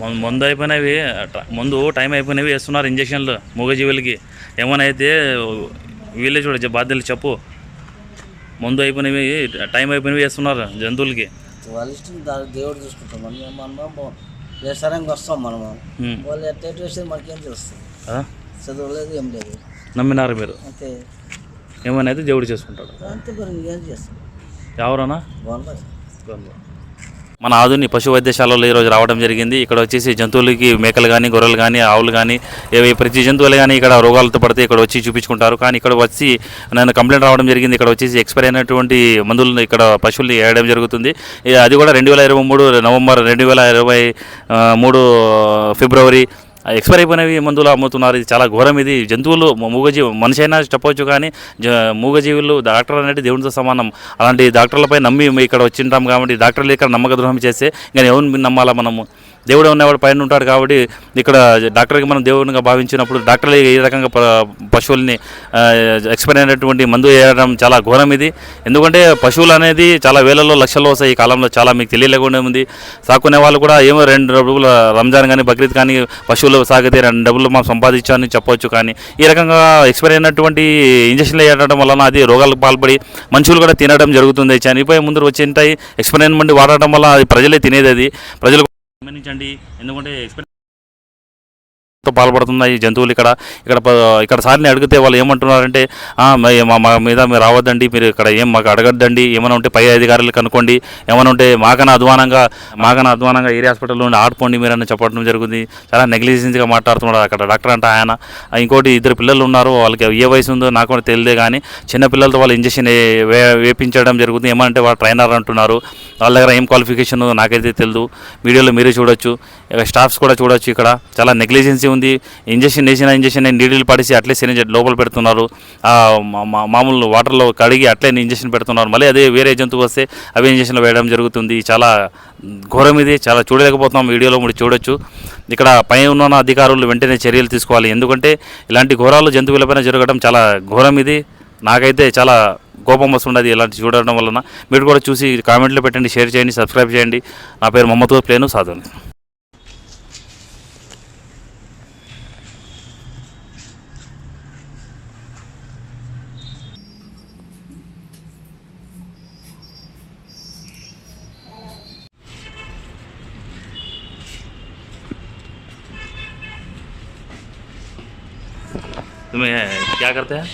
మందు అయిపోయినవి ట- ముందు టైం అయిపోయినవి వేస్తున్నారు ఇంజక్షన్లు మూగజీవులకి. ఏమైనా అయితే వీళ్ళే చూడ బాధ్యతలు చెప్పు. మందు అయిపోయినవి టైం అయిపోయినవి వేస్తున్నారు జంతువులకి. వాళ్ళ ఇష్టం దేవుడు చూసుకుంటాం. మనం వ్యవసాయానికి వస్తాం మనము. వాళ్ళు ఎట్ట ఎటు వేసేది మనకేం తెలుస్తుంది. ఆ? చదువు లేదు ఏం లేదు. నమ్మినారు మీరు? అంతే. ఏమైనా అయితే దేవుడు చేసుకుంటాడు. అంతే మరి ఏం చేస్తాం? ఎవరన్నా? బాగుంది మన ఆధునిక పశు వైద్యశాలలో ఈరోజు రావడం జరిగింది. ఇక్కడ వచ్చేసి జంతువులకి మేకలు కానీ గొర్రెలు కానీ ఆవులు కానీ ఏవి ప్రతి జంతువులు కానీ ఇక్కడ రోగాలతో పడితే ఇక్కడ వచ్చి చూపించుకుంటారు. కానీ ఇక్కడ వచ్చి నేను కంప్లైంట్ రావడం జరిగింది. ఇక్కడ వచ్చేసి ఎక్స్పైర్ అయినటువంటి మందులను ఇక్కడ పశువులు వేయడం జరుగుతుంది. అది కూడా రెండు వేల ఇరవై మూడు నవంబర్ రెండు వేల ఇరవై మూడు ఫిబ్రవరి ఎక్స్పైర్ అయిపోయినవి మందులు అమ్ముతున్నారు. ఇది చాలా ఘోరం. ఇది జంతువులు మూగజీవి మనిషి అయినా చెప్పవచ్చు కానీ జ మూగజీవులు డాక్టర్ అనేది దేవునితో సమానం. అలాంటి డాక్టర్లపై నమ్మి ఇక్కడ వచ్చింటాం కాబట్టి డాక్టర్లు ఇక్కడ నమ్మక ద్రోహం చేస్తే ఇంకా ఎవరిని నమ్మాలా మనము? దేవుడు ఉన్నవాడు పైన ఉంటాడు కాబట్టి ఇక్కడ డాక్టర్కి మనం దేవునిగా భావించినప్పుడు డాక్టర్లు ఈ రకంగా ప- పశువుల్ని ఎక్స్పైర్ అయినటువంటి మందు వేయడం చాలా ఘోరం ఇది. ఎందుకంటే పశువులు అనేది చాలా వేలలో లక్షల్లో వస్తాయి. ఈ కాలంలో చాలా మీకు తెలియలేకుండా ఉంది. సాకునే వాళ్ళు కూడా ఏమో రెండు డబ్బులు రంజాన్ కానీ బక్రీద్ కానీ పశువులు సాగితే రెండు డబ్బులు మనం సంపాదించామని చెప్పవచ్చు కానీ ఈ రకంగా ఎక్స్పైర్ అయినటువంటి ఇంజక్షన్లు వేయడం వలన అది రోగాలకు పాల్పడి మనుషులు కూడా తినడం జరుగుతుంది. చనిపోయే ముందు వచ్చి ఉంటాయి ఎక్స్పైర్ అయిన వాడటం వల్ల అది ప్రజలే తినేది అది. ప్రజలు గమనించండి ఎందుకంటే ఎక్స్పెక్ట్ తో పాల్పడుతున్నాయి ఈ జంతువులు ఇక్కడ. ఇక్కడ ఇక్కడ సార్ని అడిగితే వాళ్ళు ఏమంటున్నారంటే మా మా మీద మీరు రావద్దండి మీరు ఇక్కడ ఏం మాకు అడగద్దండి ఏమైనా ఉంటే పై అధికారులు కనుక్కోండి ఏమైనా ఉంటే మాకన్నా అధ్వానంగా మాకన్నా అధ్వానంగా ఏరియా హాస్పిటల్ నుండి ఆడుకోండి మీరని చెప్పడం జరుగుతుంది. చాలా నెగ్లిజెన్స్గా మాట్లాడుతున్నాడు అక్కడ డాక్టర్ అంటే ఆయన. ఇంకోటి ఇద్దరు పిల్లలు ఉన్నారు వాళ్ళకి ఏ వయసు ఉందో నాకు కూడా తెలియదే కానీ చిన్న పిల్లలతో వాళ్ళు ఇంజక్షన్ వే వేపించడం జరుగుతుంది. ఏమంటే వాళ్ళు ట్రైనర్ అంటున్నారు. వాళ్ళ దగ్గర ఏం క్వాలిఫికేషన్ నాకైతే తెలియదు వీడియోలో మీరే చూడొచ్చు. స్టాఫ్స్ కూడా చూడొచ్చు ఇక్కడ. చాలా నెగ్లిజెన్సీ ఉంది. ఇంజక్షన్ వేసిన ఇంజక్షన్ నీళ్ళు పడిసి అట్లే సిరింజ్ లోపల పెడుతున్నారు. మామూలు వాటర్లో కడిగి అట్లే ఇంజక్షన్ పెడుతున్నారు. మళ్ళీ అదే వేరే జంతువు వస్తే అవి ఇంజక్షన్లు వేయడం జరుగుతుంది. చాలా ఘోరం ఇది. చాలా చూడలేకపోతున్నాం. వీడియోలో మీరు చూడొచ్చు. ఇక్కడ పై ఉన్న అధికారులు వెంటనే చర్యలు తీసుకోవాలి. ఎందుకంటే ఇలాంటి ఘోరాలు జంతువులపైన జరగడం చాలా ఘోరం ఇది. నాకైతే చాలా కోపం వస్తుండదు ఇలాంటి చూడడం వలన. మీరు కూడా చూసి కామెంట్లో పెట్టండి షేర్ చేయండి సబ్స్క్రైబ్ చేయండి. నా పేరు మమ్మతో ప్లేను సాధుని. तुम्हें क्या करते हैं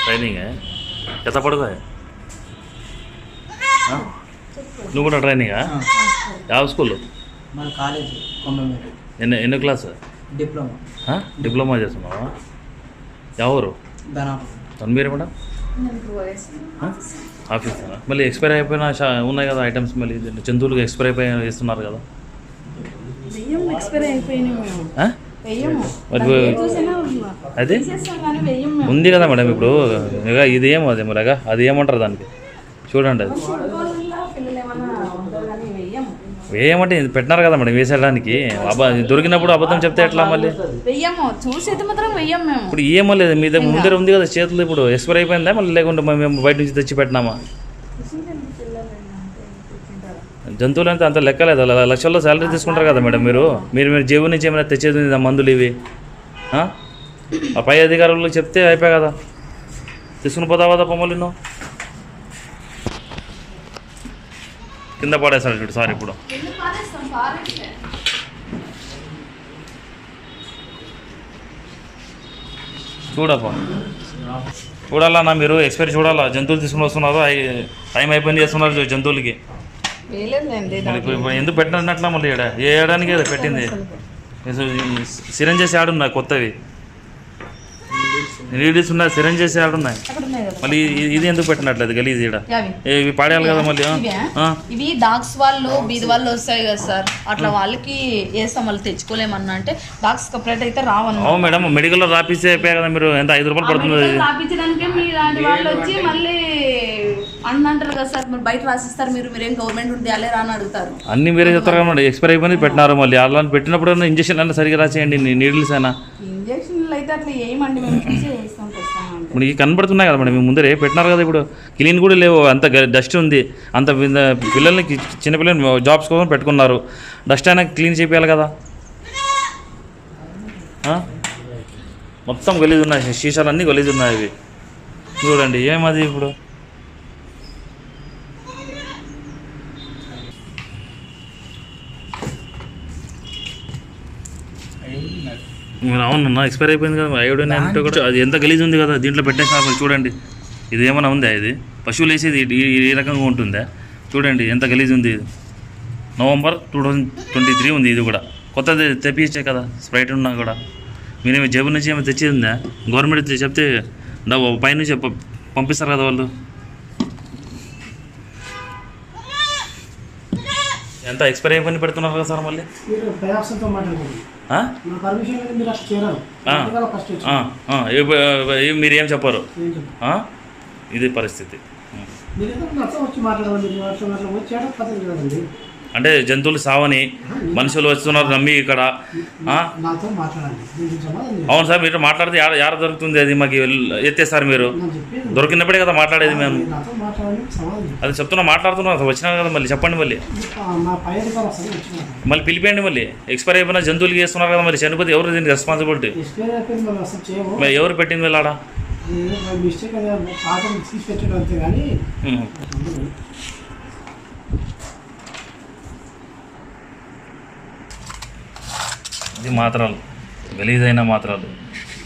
ట్రైనింగ్ ఎంత పడుకో నువ్వు కూడా ట్రైనింగా ಯಾವ స్కూల్లో మన కాలేజ్ కొండమీద ఎన్ని ఎన్ని క్లాస్ డిప్లొమా డిప్లొమా చేస్తున్నావా ఎవరు బెనాపూర్ తన్మీర మేడం ఆఫీస్ మళ్ళీ ఎక్స్పైర్ అయిపోయిన షా- ఉన్నాయి కదా ఐటమ్స్ మళ్ళీ జంతువులకు ఎక్స్పైర్ అయిపోయి ఇస్తున్నారు కదా వెయ్యం ఎక్స్పైరీ అయిపోయినాయి అది? ఉంది కదా మేడం ఇప్పుడు. ఇది ఏమో అది మరి అది ఏమంటారు దానికి? చూడండి అది. వేయమంటే పెట్టినారు కదా మేడం వేసేయడానికి. దొరికినప్పుడు అబద్ధం చెప్తే ఎట్లా మళ్ళీ? ఇప్పుడు ఏమో లేదు మీ దగ్గర ముందర ఉంది కదా చేతులు ఇప్పుడు. ఎక్స్పైర్ అయిపోయిందా మళ్ళీ లేకుంటే మేము బయట నుంచి తెచ్చి పెట్టినామా? జంతువులు అంటే అంత లెక్కలేదు అలా లక్షల్లో శాలరీ తీసుకుంటారు కదా మేడం మీరు. మీరు మీరు జేబు నుంచి ఏమైనా తెచ్చేది ఉందా? మందులు ఇవి? ఆ? పై అధికారులకు చెప్తే అయిపోయా కదా. తీసుకుని పోతావా కదా పొమ్మలు నువ్వు? కింద పడేస్తాడు చూడు సార్ ఇప్పుడు. చూడప్పా. చూడాలన్నా మీరు. ఎక్స్పైరీ చూడాలా? జంతువులు తీసుకుని వస్తున్నారు. టైం అయిపోయింది చేస్తున్నారు జంతువులకి వేయలేదండి మరి ఇప్పుడు ఇప్పుడు ఎందుకు పెట్టినట్లా మళ్ళీ ఈడ ఏ ఏడానికి కదా పెట్టింది? సిరంజెస్ ఆడున్నాయి కొత్తవి? నీడిల్స్ ఉన్నాయి సిరంజెస్ ఆడున్నాయి అక్కడ ఉన్నాయి కదా. మళ్ళీ ఇది ఎందుకు పెట్టినట్లేదు గలీజ్ ఈడ? ఇవి పాడేయాలి కదా మళ్ళీ ఆ? ఇవా? డాగ్స్ వాళ్ళు బీది వాళ్ళు వస్తాయి కదా సార్. అట్లా వాళ్ళకి వేస్తాం వాళ్ళు తెచ్చుకోలేమన్నా అంటే డాగ్స్ సపరేట్ అయితే రావన్న అవును మేడం మెడికల్లో రాపిస్తే అయిపోయా కదా మీరు ఎంత ఐదు రూపాయలు పడుతుంది అది? రాపించడానికి మీ వాళ్ళు వచ్చి మళ్ళీ అని అంటారు కదా సార్ మీరు బయట రాసిస్తారు మీరు మీరేం గవర్నమెంట్ ఉంటే అలేరా అని అడుగుతారు. అన్ని వేరే చెప్తారు కదా ఎక్స్పైర్ అయిపోయింది పెట్టినారు మళ్ళీ. అలా పెట్టినప్పుడు ఇంజక్షన్ అన్న సరిగ్గా రాసేయండి నీడిల్స్ అయినా. ఇంజక్షన్లు అయితే అట్లా ఏమండి మేము చూసి వేస్తాం తెస్తామంటే ఇప్పుడు ఇవి కనబడుతున్నాయి కదా మేడం మీ ముందరే పెట్టినారు కదా ఇప్పుడు. క్లీన్ కూడా లేవు అంత డస్ట్ ఉంది. అంత పిల్ల- పిల్లల్ని చిన్నపిల్లల్ని జాబ్స్ కోసం పెట్టుకున్నారు. డస్ట్ అయినా క్లీన్ చేయాలి కదా? మొత్తం గలీజ్ ఉన్నాయి శీషాలు అన్నీ గలీజ్ ఉన్నాయి ఇవి. చూడండి ఏమది ఇప్పుడు? అవునన్నా ఎక్స్పైర్ అయిపోయింది కదా అయోడిన్ అంటే కూడా అది ఎంత గలీజ్ ఉంది కదా దీంట్లో పెట్టేసిన చూడండి. ఇది ఏమైనా ఉందా ఇది? పశువులు వేసేది ఈ రకంగా ఉంటుందా? చూడండి ఎంత గలీజ్ ఉంది ఇది. November two thousand twenty three ఉంది ఇది కూడా. కొత్తది తెప్పించే కదా స్ప్రైట్ ఉన్నా కూడా. మీరు జేబు నుంచి ఏమైనా తెచ్చేది ఉందా? గవర్నమెంట్ చెప్తే డబ్బు పైనుంచి పంపిస్తారు కదా వాళ్ళు. ఎంత ఎక్స్పైర్ అయిపోయి పెడుతున్నారు కదా సార్ మళ్ళీ? మీరు ఏ- చెప్పారు? ఇది పరిస్థితి. మీరు మీరు అంటే జంతువులు సావని మనుషులు వస్తున్నారు నమ్మి ఇక్కడ. అవును సార్ మీరు మాట్లాడితే యాడ యాడ దొరుకుతుంది అది? మాకు ఎత్తేస్తారు మీరు. నేను చెప్పేది దొరికినప్పుడే కదా మాట్లాడేది మేము. మీరు. అది చెప్తున్నా మాట్లాడుతున్నాం అసలు వచ్చినా కదా మళ్ళీ చెప్పండి మళ్ళీ. మళ్ళీ పిలిపేయండి మళ్ళీ. ఎక్స్పైర్ అయిపోయిన జంతువులకి చేస్తున్నారు కదా మరి చనిపోతే ఎవరు దీనికి రెస్పాన్సిబిలిటీ మరి ఎవరు పెట్టింది వెళ్ళాడా మిస్టేక్ తీసి పెట్టడం అంతే కానీ ఇది మాత్రాలు. గలీజైన మాత్రలు.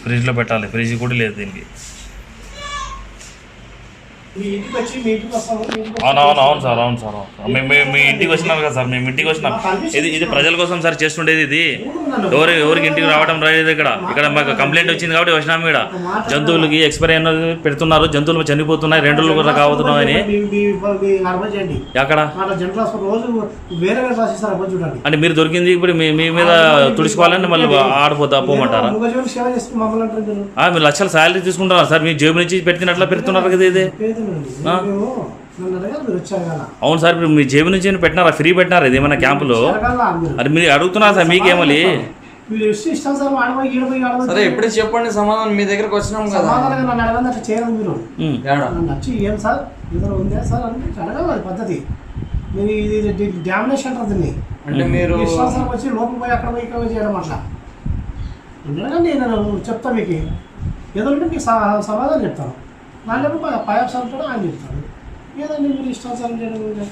ఫ్రిడ్జ్లో పెట్టాలి. ఫ్రిడ్జ్ కూడా లేదు దీనికి. వచ్చి అవును సార్ అవును సార్. మేము మీ ఇంటికి వచ్చినారు కదా సార్. మేము ఇంటికి వచ్చినాం. ఇది ఇది ప్రజల కోసం సార్ చేస్తుండేది ఇది. ఎవరు ఎవరికి ఇంటికి రావడం రాలేదు ఇక్కడ. ఇక్కడ మాకు కంప్లైంట్ వచ్చింది కాబట్టి వచ్చినాము ఇక్కడ. జంతువులకి ఎక్స్పైర్ అయిన పెడుతున్నారు. జంతువులు చనిపోతున్నాయి. రెండు రోజులు కూడా కావుతున్నాయని ఎక్కడ? అంటే మీరు దొరికింది ఇప్పుడు మీ మీద తుడుచుకోవాలని మళ్ళీ ఆడిపోతా పోమంటారా? మీరు. లక్షల శాలరీ తీసుకుంటున్నారు సార్. మీ జేబు నుంచి పెట్టినట్లా పెడుతున్నారు కదా ఇది. అవును సార్ ఇప్పుడు మీ జేబు నుంచి పెట్టినారా? ఫ్రీ పెట్టినారా ఇది ఏమైనా క్యాంపులో? అది మీరు అడుగుతున్నారు సార్ మీకేమలి మీరు ఇష్టం ఇష్టం సార్ ఇప్పుడే చెప్పండి సమాధానం మీ దగ్గరకు వచ్చినాం కదా. అట్లా చేయరు మీరు. వచ్చి ఏం సార్? ఏదో ఉందా సార్ అంటే అడగాలి పద్ధతి. మీరు ఇది డామినేషన్ అంటారు దీన్ని. అంటే మీరు వచ్చి లోపల పోయి అక్కడ పోయి ఇక్కడ చేయడం అట్లా. అడగండి నేను చెప్తా మీకు. ఏదో ఉంటే మీకు సమాధానం చెప్తాను. పయాప్స్ అంటాడు ఆయన చెప్తాడు ఏదండి మీరు ఇష్టానుసారం చేయడం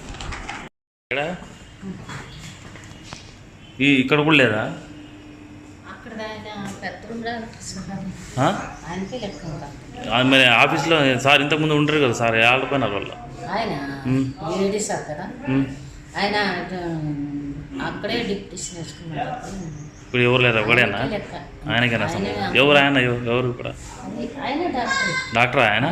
ఈ ఇక్కడ కూడా లేదా? మరి ఆఫీస్లో సార్ ఇంతకుముందు ఉంటారు కదా సార్ ఆడిపోయినారు వాళ్ళు. ఆయన. ఆయన అక్కడే డిప్యూటేషన్ వేసుకున్నాడు ఇప్పుడు ఎవరు లేరు? ఒకడేనా? ఆయనకేనా ఎవరు ఆయన? ఎవ- ఎవరు అది ఆయన డాక్టర్. డాక్టర్ ఆయన?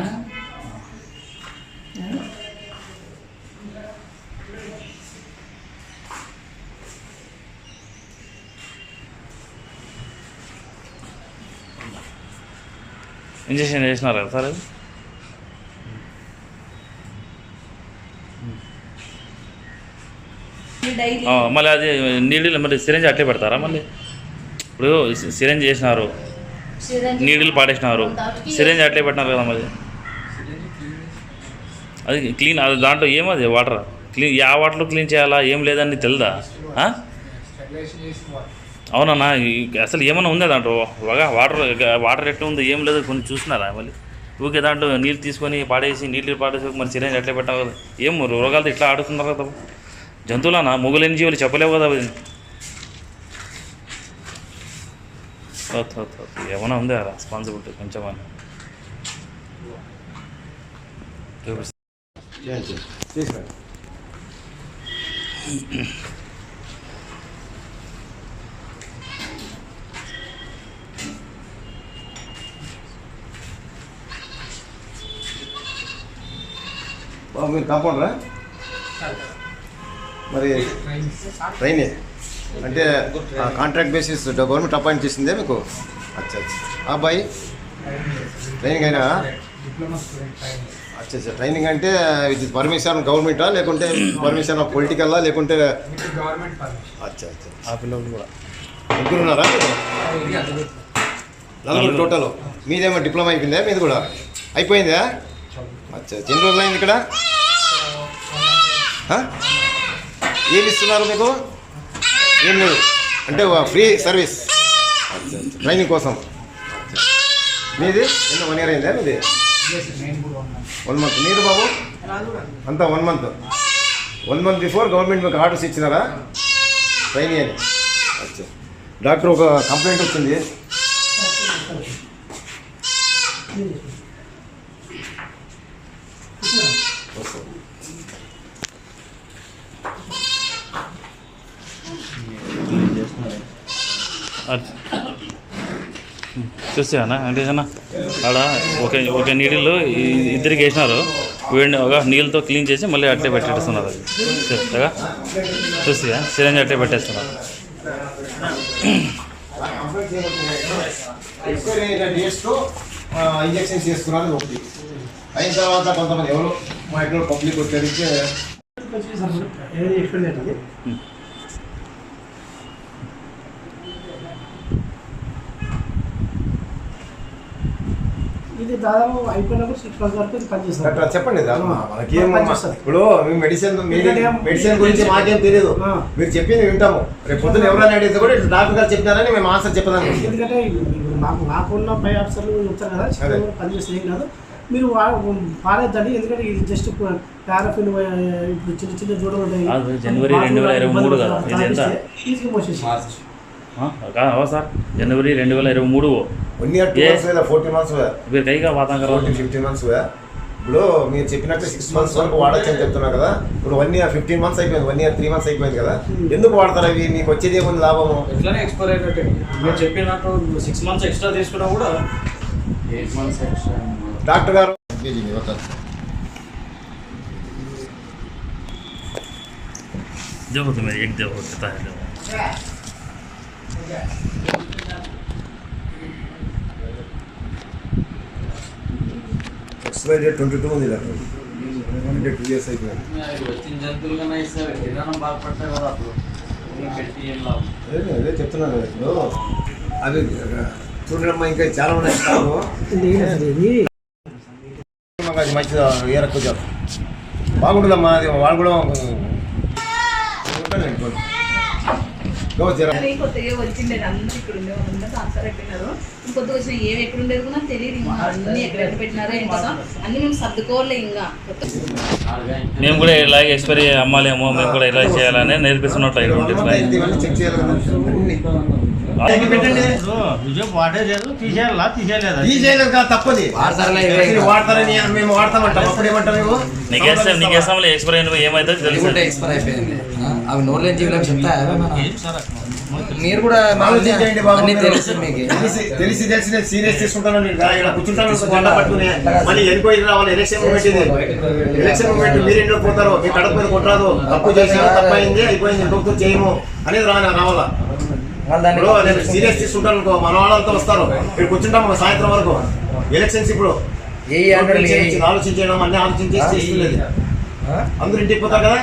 ఇంజక్షన్ చేసినారు కదా సార్ అది? డైలీ ఆ, మళ్ళీ అది నీళ్ళు మరి సిరంజ్ అట్లే పెడతారా మళ్ళీ? ఇప్పుడు సిరంజ్ చేసినారు నీళ్ళు పాడేసినారు సిరంజ్ అట్లే పెట్టినారు కదా మరి? అది క్లీన్ అది దాంట్లో ఏమది వాటర్ క్లీన్ యా వాటర్లో క్లీన్ చేయాలా ఏం లేదని తెలుదా? అవునన్నా అసలు ఏమైనా ఉందా దాంట్లో? బాగా వాటర్ వాటర్ ఎట్లా ఉంది ఏం లేదు కొన్ని చూసినారా మళ్ళీ? ఊకే దాంట్లో నీళ్ళు తీసుకొని పాడేసి నీళ్ళు పాడేసి మరి సిరంజ్ అట్లే పెట్టావు కదా? ఏం రోగాలతో ఇట్లా ఆడుతున్నారు కదా? జంతువులనా? మొగులేని జీవులు చెప్పలేవు కదా. ఏమైనా ఉందా రెస్పాన్సిబిలిటీ కొంచెం అని మీరు కాంపౌండరా? మరి ట్రైనే అంటే కాంట్రాక్ట్ బేసిస్ గవర్నమెంట్ అపాయింట్ చేసిందే మీకు? అచ్చా అచ్చా. ఆ అబ్బాయి? ట్రైనింగ్ అయినా? అచ్చా అచ్చా. ట్రైనింగ్ అంటే ఇది పర్మిషన్ గవర్నమెంటా? లేకుంటే పర్మిషన్ ఆఫ్ పొలిటికల్లా? లేకుంటే అచ్చా అచ్చా. ఆ పిల్లలు కూడా. ముగ్గురు ఉన్నారా? నలుగురు టోటల్. మీదేమో డిప్లొమా అయిపోయిందా? మీది కూడా. అయిపోయిందా? అచ్చా ఎన్ని రోజులు అయింది ఇక్కడ? ఏమి ఇస్తున్నారు మీకు? ఏం లేదు. అంటే ఫ్రీ సర్వీస్. ట్రైనింగ్ కోసం. మీది? ఎన్నో వన్ ఇయర్ అయిందా మీది? One month. మీరు బాబు? అంతా one month. One month before government మీకు ఆర్డర్స్ ఇచ్చినారా? ట్రైనింగ్ అని అచ్చా డాక్టర్ ఒక కంప్లైంట్ వచ్చింది. చూసానా? అంటే ఆడ ఒక ఒక నీడిలో ఇద్దరికి వేసినారు. వేడి ఒక నీళ్ళతో క్లీన్ చేసి మళ్ళీ అట్లే పెట్టేస్తున్నారు. అది చెప్తాగా చూసియా? సిరంజ్ అట్లే పెట్టేస్తున్నారు. డేట్స్తో ఇంజెక్షన్స్ చేసుకున్నారు ఒకటి అయిన తర్వాత కొంతమంది ఎవరు మా ఇంట్లో పబ్లిక్ వచ్చేసరికి ఇది దాదాపు అయిపోయినప్పుడు సిక్స్ మంత్స్ వరకు ఇది పనిచేస్తుంది డాక్టర్ చెప్పండి. మనకేం పనిచేస్తుంది. ఇప్పుడు మెడిసిన్ మెడిసిన్ గురించి మాకేం తెలియదు. మీరు చెప్పింది వింటాము రేపు పొద్దున ఎవరైనా అడిగితే కూడా ఇట్లా డాక్టర్ గారు చెప్పినారని మేము ఆన్సర్ చెప్పదాం ఎందుకంటే మాకు నాకున్న పై ఆఫీసర్లు ఉంటారు కదా అదే. చిన్న పనిచేస్తే ఏం కాదు మీరు వాడేద్దండి ఎందుకంటే ఇది జస్ట్ పారాఫిన్ ఇప్పుడు చిన్న చిన్న ఉంటాయి అది జనవరి రెండు వేల ఇరవై మూడు కదా. ఇది ఎంత? ఈజీగా మోసేసి అవా సార్ జనవరి రెండు వేల ఇరవై మూడు వన్ ఇయర్ టూ ఏ? మంత్స్ లేదా ఫోర్టీ మంత్స్ మీరు కైగా వాతాంగ ఫోర్టీ ఫిఫ్టీన్ మంత్స్ ఇప్పుడు మీరు చెప్పినట్టు సిక్స్ మంత్స్ వరకు వాడచ్చు అని చెప్తున్నా కదా ఇప్పుడు వన్ ఇయర్ ఫిఫ్టీన్ మంత్స్ అయిపోయింది వన్ ఇయర్ త్రీ మంత్స్ అయిపోయింది కదా ఎందుకు వాడతారు అవి మీకు వచ్చేది ఏముంది లాభము ఎట్లానే ఎక్స్పైర్ అయినట్టే మీరు చెప్పినట్టు సిక్స్ మంత్స్ ఎక్స్ట్రా తీసుకున్నా కూడా ఎయిట్ మంత్స్ ఎక్స్ట్రా డాక్టర్ గారు देखो तुम्हें एक देखो कितना है देखो ఎక్స్పైరీ డేట్ ట్వంటీ టూ ఉంది డాక్టర్ టూ ఇయర్స్ అయిపోయింది. వచ్చిన జంతువులు కన్నా ఇస్తారు. విధానం బాగుపడతాయి కదా అప్పుడు. అదే కదా ఇప్పుడు. అవి చూడమ్మా ఇంకా చాలా ఉన్నాయి. మాకు అది మంచిది? ఏ రకం జాబ్ బాగుంటుందమ్మా అది వాళ్ళు కూడా ఉంటానండి కొంచెం. గో జర. అదే కొత్తగా వచ్చిండేది అందరూ ఇక్కడ ఉండే వాళ్ళందరూ ట్రాన్స్ఫర్ అయిపోయినారు. ఇంకొద్ది వచ్చిన ఏవి ఎక్కడ ఉండేది కూడా నాకు తెలియదు. ఇంకా అన్ని ఎక్కడ ఎక్కడ పెట్టినారో ఏంటో అన్ని మేము ఇంకా. కూడా ఇలాగే ఎక్స్పైరీ అమ్మాలేమో మేము కూడా ఇలా చేయాలని నేర్పిస్తున్నట్లు నీకేస్తే ఎక్స్పైరీ అయినవి ఏమైతే తెలుసు. ఎక్స్పైర్ అయిపోయింది. అవి నోర్లు ఏం జీవులకు చెప్తా మీరు కూడా అన్ని. తెలుసు మీకు తెలిసి తెలిసి నేను సీరియస్ తీసుకుంటాను కూర్చుంటాను పట్టుకుని. మళ్ళీ రావాలి. ఎలక్షన్ మూమెంట్ ఇది. ఎలక్షన్ మూమెంట్ మీరు పోతారు? మీ కడప మీద కొట్టరాదు. తప్పు అయిపోయింది ఇంకొకరు చేయము అనేది రావాలా? నేను సీరియస్ తీసుకుంటాను అనుకో మన వాళ్ళంతా వస్తారు. ఇక్కడ కూర్చుంటాం ఒక సాయంత్రం వరకు. ఎలక్షన్స్ ఇప్పుడు. ఆలోచించడం అన్ని అందరూ ఇంటికి పోతారు కదా?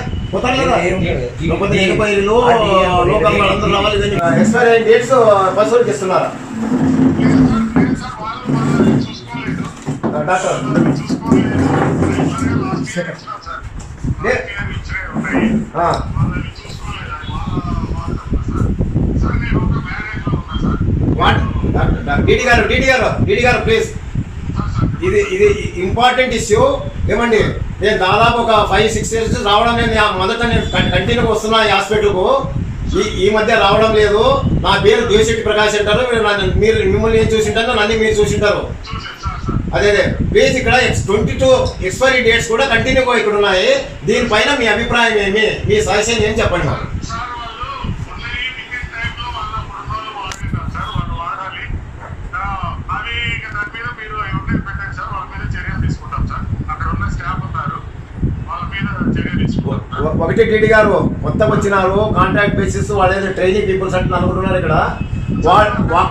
ఎక్స్పైర్ డేట్స్ ఇస్తున్నారా? డాక్టర్. డీడీ గారు డీడీ గారు డీడీ గారు ప్లీజ్ ఇది ఇది ఇంపార్టెంట్ ఇష్యూ ఏమండి? నేను దాదాపు ఒక ఫైవ్ సిక్స్ ఇయర్స్ రావడం నేను మొదట నేను కంటిన్యూగా వస్తున్నా ఈ హాస్పిటల్కు ఈ ఈ మధ్య రావడం లేదు. నా పేరు దేశెట్టి ప్రకాష్ అంటారు. మీరు మీరు మిమ్మల్ని ఏం చూసింటారో నన్ను మీరు చూసింటారు. అదే అదే. ప్లీజ్ ఇక్కడ ట్వంటీ టూ ఎక్స్పైరీ డేట్స్ కూడా కంటిన్యూగా ఇక్కడ ఉన్నాయి. దీనిపైన మీ అభిప్రాయం ఏమి? మీ సజెషన్ ఏం చెప్పండి? మాకు సార్ వాళ్ళు ఉన్నాయి టికెట్ టైంలో వాళ్ళ కుటుంబాలు వాడుతున్నారు సార్ వాళ్ళు వాడాలి ఆ, అవి ఇక దాని మీద మీరు ఎవరిని పెట్టండి సార్ వాళ్ళ మీద చర్యలు తీసుకుంటాం సార్ అక్కడ ఉన్న స్టాఫ్ ఉన్నారు వాళ్ళ మీద చర్య తీసుకుంటాం సార్. ఒ- ఒకటి టీడీ గారు మొత్తం వచ్చినారు. కాంట్రాక్ట్ బేసిస్ వాళ్ళు ఏదో ట్రైనింగ్ పీపుల్స్ అంటే ఉన్నారు ఇక్కడ. వా- వా-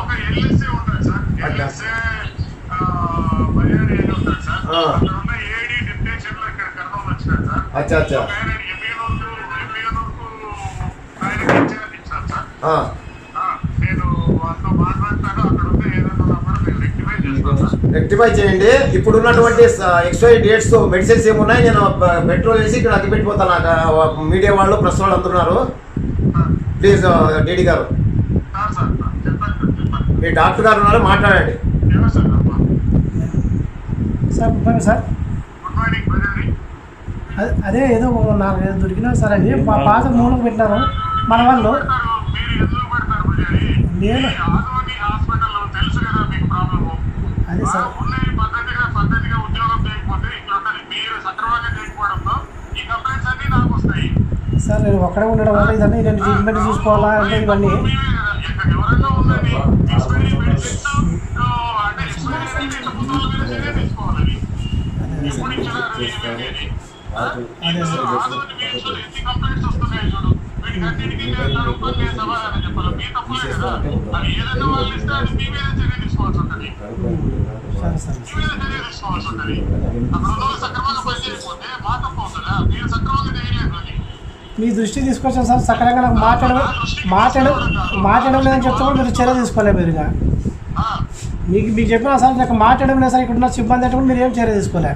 రెక్టిఫై చేయండి. ఇప్పుడు ఉన్నటువంటి ఎక్స్పైరీ డేట్స్ మెడిసిన్స్ ఏమున్నాయి? నేను పెట్రోల్ వేసి ఇక్కడ అగ్గి పెట్టిపోతాను మీడియా వాళ్ళు ప్రెస్ వాళ్ళు అందున్నారు ప్లీజ్ డీడీ గారు. మీ డాక్టర్ గారు ఉన్నారు మాట్లాడండి. సార్ గుడ్ మార్నింగ్ సార్ అదే- అదే ఏదో నాకు ఏదో దొరికినా సార్ అది మా పాత మూలకు పెట్టినారు. మన వాళ్ళు. నేను ఆదోని హాస్పిటల్లో తెలుసు కదా మీకు ప్రాబ్లము అదే సార్. పద్ధతిగా పద్ధతిగా ఉద్యోగం చేయకపోతే ఉంటుంది మీరు సక్రమంగా చేయకపోవడంతో ఈ కంప్లైంట్స్ అన్ని నాకు వస్తాయి. సార్ నేను ఒక్కడే ఉండడం వల్ల ఇదన్నీ నేను ట్రీట్మెంట్ చూసుకోవాలా అంటే ఇవన్నీ? ఇక్కడ ఎవరైనా ఉందని ఎక్స్పైరీ మెడిసిన్స్ అంటే ఎక్స్పైరీ ముందు చర్య తీసుకోవాలి ఎప్పుడు ఇచ్చినారు. అదే సార్. ఎన్ని కంప్లైంట్స్ వస్తున్నాయి చూడు. చెప్పాలి. మీ తప్పులే కదా. అది ఏదైనా వాళ్ళు ఇస్తే అది మీ మీద చర్య తీసుకోవాల్సి ఉంటుంది. మీ దృష్టి తీసుకొచ్చాను సార్ సక్రంగా నాకు మాట్లాడడం మాట్లాడడం మాట్లాడడం లేదని చెప్తే కూడా మీరు చర్య తీసుకోలేదు మీరు ఇక. మీకు మీకు చెప్పినా సార్ నాకు మాట్లాడడం లేదు సార్ ఇక్కడ ఉన్న సిబ్బంది అంటే కూడా మీరు ఏం చర్య తీసుకోలే.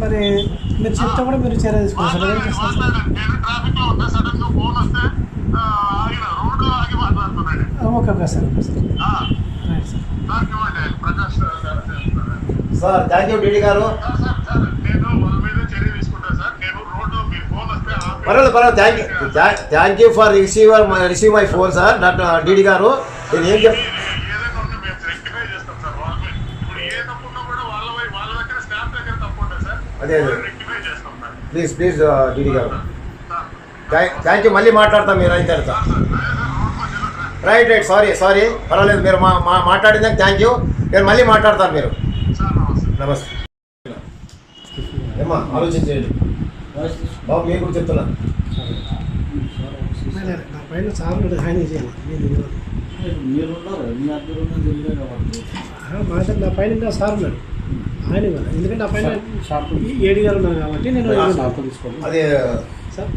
మరి మీరు చెప్తే కూడా మీరు చర్య తీసుకోవాలి సార్ ఏం చేస్తారు? Okay okay sir okay sir. ఆ, right sir. Sir thank you DD గారు. పర్వాలేదు పర్వాలేదు thank you thank you for receiver receive my phone sir doctor DD గారు. నేను ఏం చెప్ అదే అదే. రెక్టిఫై చేస్తాం సార్. ప్లీజ్ ప్లీజ్ డీడీ గారు. థ్యాంక్ యూ మళ్ళీ మాట్లాడతాం మీరు అయిన తర్వాత రైట్ రైట్ సారీ సారీ పర్వాలేదు మీరు మా మా మాట్లాడిందాక థ్యాంక్ యూ నేను మళ్ళీ మాట్లాడతాను మీరు నమస్తే ఏమ్మా ఆలోచించేయండి బాబు మీరు కూడా చెప్తున్నా పైన సార్ కూడా హాని చేయాలి మీ మా దగ్గర నా పైన సార్ ఉన్నాడు ఆయన ఎందుకంటే నా పైన ఏడు గారు ఉన్నారు కాబట్టి నేను అదే సార్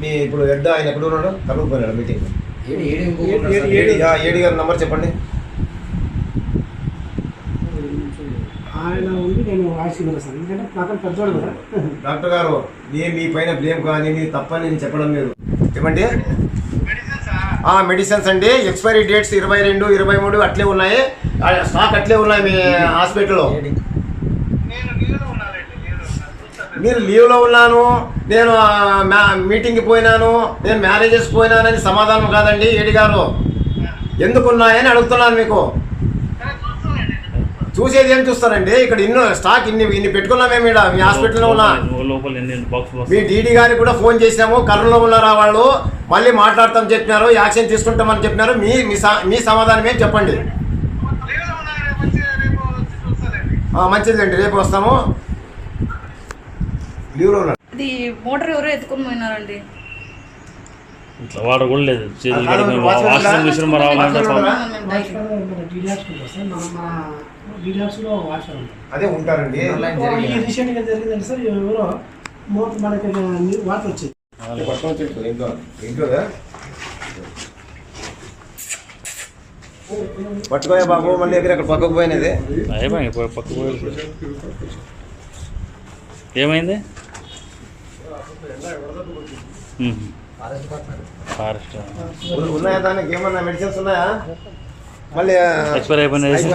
మీ ఇప్పుడు హెడ్ ఆయన ఎక్కడ ఉన్నాడు? కరువు పోయినాడు మీటింగ్ ఏడు గారి నంబర్ చెప్పండి. ఆయన ఉండి నేను వాయిస్ ఇవ్వను సార్. ఎందుకంటే నాకు పెద్దవాడు కదా. డాక్టర్ గారు నేను మీ పైన బ్లేమ్ కానీ మీ తప్పని నేను చెప్పడం లేదు. ఏమండి ఆ మెడిసిన్స్ అండి. ఎక్స్పైరీ డేట్స్ ఇరవై రెండు ఇరవై మూడు అట్లే ఉన్నాయి. ఆ, స్టాక్ అట్లే ఉన్నాయి మీ హాస్పిటల్లో నేను నీళ్ళు ఉన్నానండి నీళ్ళు ఉన్నాను చూస్తాను మీరు లీవ్లో ఉన్నాను నేను మీటింగ్కి పోయినాను నేను మ్యారేజెస్ పోయినానని సమాధానం కాదండి ఏడి గారు? ఎందుకున్నాయని అడుగుతున్నాను మీకు. చూసేది ఏం చూస్తారండి? ఇక్కడ ఇన్నో స్టాక్ ఇన్ని ఇన్ని పెట్టుకున్నామేమి ఈడ మీ హాస్పిటల్లో ఉన్నా. మీ డీడీ గారికి కూడా ఫోన్ చేసినాము కర్నూలులో ఉన్నారా వాళ్ళు? మళ్ళీ మాట్లాడతాం చెప్పినారు యాక్షన్ తీసుకుంటామని చెప్పినారు మీ మీ సమాధానం ఏం చెప్పండి. మంచిదండి రేపు వస్తాము. మోటార్ ఎవరో ఎత్తుకొని పోయినారండి. ఇట్లా వాటర్ కూడా లేదు. ఉందా? మిషన్ అదే ఉంటారండి. రీసెంట్గా సార్ ఎవరో మనకి వాటర్ వచ్చింది పట్టుకోయా బాబు మళ్ళీ దగ్గర అక్కడ పక్కకు పోయినది. అయిపోయింది పోయి పక్క పోయి. ఏమైంది? ఫారెస్ట్ ఉన్నాయా దానికి ఏమన్నా మెడిసిన్స్ ఉన్నాయా మళ్ళీ ఎక్స్పైర్ అయిపోయినాయి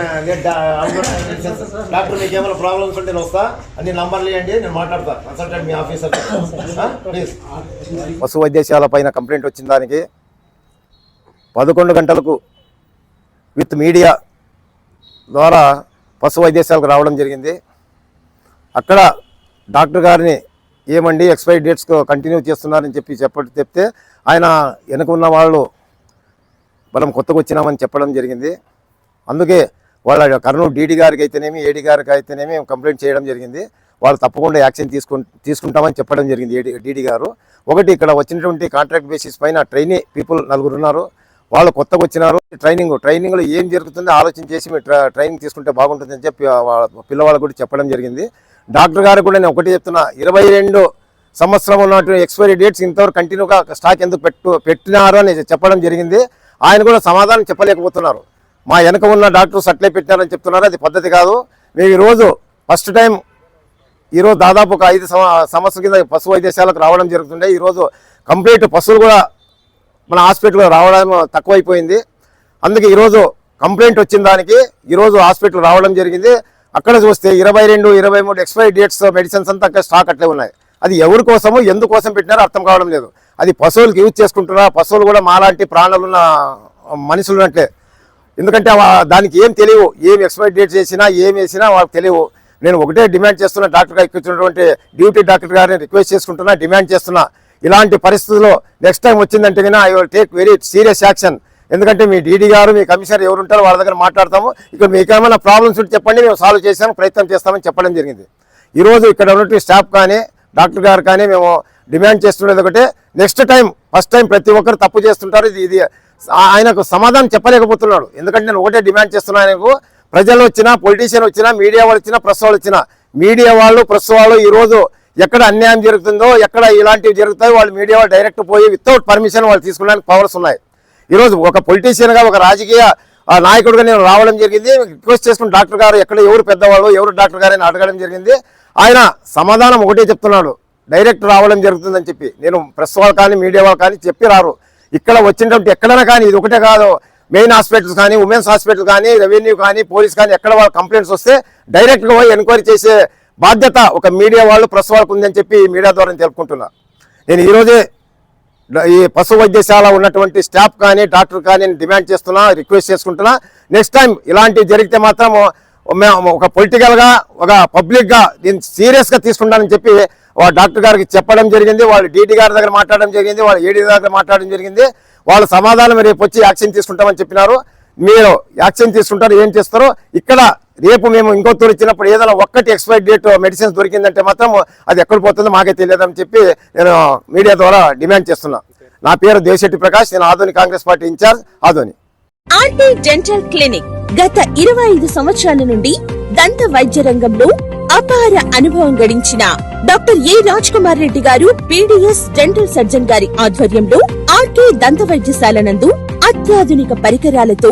డాక్టర్ మీకు ఏమైనా ప్రాబ్లమ్స్ ఉంటే నేను వస్తా అన్ని నంబర్లు ఇవ్వండి నేను మాట్లాడతా కన్సల్టెంట్ మీ ఆఫీసర్ ప్లీజ్ పశు వైద్యశాల పైన కంప్లైంట్ వచ్చిన దానికి పదకొండు గంటలకు విత్ మీడియా ద్వారా పశు వైద్యశాలకు రావడం జరిగింది. అక్కడ డాక్టర్ గారిని ఏమండి ఎక్స్పైరీ డేట్స్ కంటిన్యూ చేస్తున్నారని చెప్పి చెప్పట్టు చెప్తే ఆయన వెనక ఉన్న వాళ్ళు మనం కొత్తగా వచ్చినామని చెప్పడం జరిగింది. అందుకే వాళ్ళ కర్నూలు డీడీ గారికి అయితేనేమి ఏడీ గారికి అయితేనేమి కంప్లైంట్ చేయడం జరిగింది. వాళ్ళు తప్పకుండా యాక్షన్ తీసుకు తీసుకుంటామని చెప్పడం జరిగింది ఏడీ డీడీ గారు. ఒకటి ఇక్కడ వచ్చినటువంటి కాంట్రాక్ట్ బేసిస్ పైన ట్రైనీ పీపుల్ నలుగురు ఉన్నారు. వాళ్ళు కొత్తగా వచ్చినారు. ట్రైనింగ్ ట్రైనింగ్లో ఏం జరుగుతుందో ఆలోచన చేసి మీరు ట్ర- ట్రైనింగ్ తీసుకుంటే బాగుంటుందని చెప్పి వాళ్ళ పిల్లవాళ్ళకు కూడా చెప్పడం జరిగింది. డాక్టర్ గారు కూడా నేను ఒకటి చెప్తున్నా ఇరవై రెండు సంవత్సరం ఉన్నటువంటి ఎక్స్పైరీ డేట్స్ ఇంతవరకు కంటిన్యూగా స్టాక్ ఎందుకు పెట్టు పెట్టినారు అని చెప్పడం జరిగింది. ఆయన కూడా సమాధానం చెప్పలేకపోతున్నారు. మా వెనక ఉన్న డాక్టర్ సట్లే పెట్టినారని చెప్తున్నారు. అది పద్ధతి కాదు. మేము ఈరోజు ఫస్ట్ టైం ఈరోజు దాదాపు ఒక ఐదు సంవత్సరం కింద పశు వైద్యశాలకు రావడం జరుగుతుండే. ఈరోజు కంప్లీట్ పశువులు కూడా మన హాస్పిటల్లో రావడం తక్కువైపోయింది. అందుకే ఈరోజు కంప్లైంట్ వచ్చిన దానికి ఈరోజు హాస్పిటల్ రావడం జరిగింది. అక్కడ చూస్తే ఇరవై రెండు ఇరవై మూడు ఎక్స్పైరీ డేట్స్ మెడిసిన్స్ అంతా అక్కడ స్టాక్ అట్లే ఉన్నాయి. అది ఎవరి కోసము ఎందుకోసం పెట్టినారో అర్థం కావడం లేదు. అది పశువులకు యూజ్ చేసుకుంటున్నా పశువులు కూడా మాలాంటి ప్రాణాలున్న మనుషులు ఉన్నట్లే ఎందుకంటే దానికి ఏం తెలియవు. ఏం ఎక్స్పైరీ డేట్ చేసినా ఏం వేసినా వాళ్ళకి తెలియవు. నేను ఒకటే డిమాండ్ చేస్తున్నా డాక్టర్ గారు ఇచ్చినటువంటి డ్యూటీ డాక్టర్ గారిని రిక్వెస్ట్ చేసుకుంటున్నా డిమాండ్ చేస్తున్నా. ఇలాంటి పరిస్థితుల్లో నెక్స్ట్ టైం వచ్చిందంటే కన్నా I will take very serious action ఎందుకంటే మీ డీడీ గారు మీ కమిషనర్ ఎవరు ఉంటారో వాళ్ళ దగ్గర మాట్లాడతాము. ఇక్కడ మీకు ఏమైనా ప్రాబ్లమ్స్ ఉంటే చెప్పండి మేము సాల్వ్ చేసాము ప్రయత్నం చేస్తామని చెప్పడం జరిగింది. ఈరోజు ఇక్కడ ఉన్నటువంటి స్టాఫ్ కానీ డాక్టర్ గారు కానీ మేము డిమాండ్ చేస్తున్నది ఒకటే. నెక్స్ట్ టైం ఫస్ట్ టైం ప్రతి ఒక్కరు తప్పు చేస్తుంటారు. ఇది ఇది ఆయనకు సమాధానం చెప్పలేకపోతున్నాడు. ఎందుకంటే నేను ఒకటే డిమాండ్ చేస్తున్నాను ఆయనకు. ప్రజలు వచ్చినా పొలిటీషియన్ వచ్చినా మీడియా వాళ్ళు వచ్చినా ప్రెస్ వాళ్ళు వచ్చినా. మీడియా వాళ్ళు ప్రెస్ వాళ్ళు ఈరోజు ఎక్కడ అన్యాయం జరుగుతుందో ఎక్కడ ఇలాంటివి జరుగుతాయో వాళ్ళు మీడియా వాళ్ళు డైరెక్ట్ పోయి వితౌట్ పర్మిషన్ వాళ్ళు తీసుకోవడానికి పవర్స్ ఉన్నాయి. ఈరోజు ఒక పొలిటీషియన్గా ఒక రాజకీయ నాయకుడిగా నేను రావడం జరిగింది. రిక్వెస్ట్ చేసుకుని డాక్టర్ గారు ఎక్కడ ఎవరు పెద్దవాళ్ళు ఎవరు డాక్టర్ గారు అని అడగడం జరిగింది. ఆయన సమాధానం ఒకటే చెప్తున్నాడు. డైరెక్ట్ రావడం జరుగుతుందని చెప్పి. నేను ప్రెస్ వాళ్ళు కానీ మీడియా వాళ్ళు కానీ చెప్పి రారు. ఇక్కడ వచ్చినటువంటి ఎక్కడైనా కానీ ఇది ఒకటే కాదు. మెయిన్ హాస్పిటల్స్ కానీ ఉమెన్స్ హాస్పిటల్ కానీ రెవెన్యూ కానీ పోలీస్ కానీ ఎక్కడ వాళ్ళ కంప్లైంట్స్ వస్తే డైరెక్ట్గా పోయి ఎంక్వైరీ చేసే బాధ్యత ఒక మీడియా వాళ్ళు ప్రెస్ వాళ్ళకు ఉందని చెప్పి మీడియా ద్వారా నేను తెలుపుకుంటున్నా. నేను ఈరోజే ఈ పశు వైద్యశాల ఉన్నటువంటి స్టాఫ్ కానీ డాక్టర్ కానీ డిమాండ్ చేస్తున్నా రిక్వెస్ట్ చేసుకుంటున్నా. నెక్స్ట్ టైం ఇలాంటివి జరిగితే మాత్రం మేము ఒక పొలిటికల్గా ఒక పబ్లిక్గా దీన్ని సీరియస్గా తీసుకుంటానని చెప్పి వాళ్ళ డాక్టర్ గారికి చెప్పడం జరిగింది వాళ్ళు డీటీ గారి దగ్గర మాట్లాడడం జరిగింది వాళ్ళ ఏడీ దగ్గర మాట్లాడడం జరిగింది. వాళ్ళ సమాధానం రేపు వచ్చి యాక్షన్ తీసుకుంటామని చెప్పినారు. మీరు యాక్షన్ తీసుకుంటారు ఏం చేస్తారో ఇక్కడ రేపు మేము ఇంకో తూరు ఇచ్చినప్పుడు ఏదైనా ఒక్కటి ఎక్స్పైరీ డేట్ మెడిసిన్స్ దొరికిందంటే మాత్రం అది ఎక్కడ పోతుందో మాకే తెలియదని చెప్పి నేను మీడియా ద్వారా డిమాండ్ చేస్తున్నా. నా పేరు దేవశెట్టి ప్రకాష్ నేను ఆధునిక కాంగ్రెస్ పార్టీ ఇన్ఛార్జ్ ఆధుని. ఆర్టీ డెంటల్ క్లినిక్ గత ఇరవై ఐదు సంవత్సరాల నుండి దంత వైద్య రంగంలో అపార అనుభవం గడించిన డాక్టర్ ఏ రాజ్ కుమార్ రెడ్డి గారు పీడిఎస్ డెంటల్ సర్జన్ గారి ఆధ్వర్యంలో ఆర్కే దంత వైద్యశాల నందు అత్యాధునిక పరికరాలతో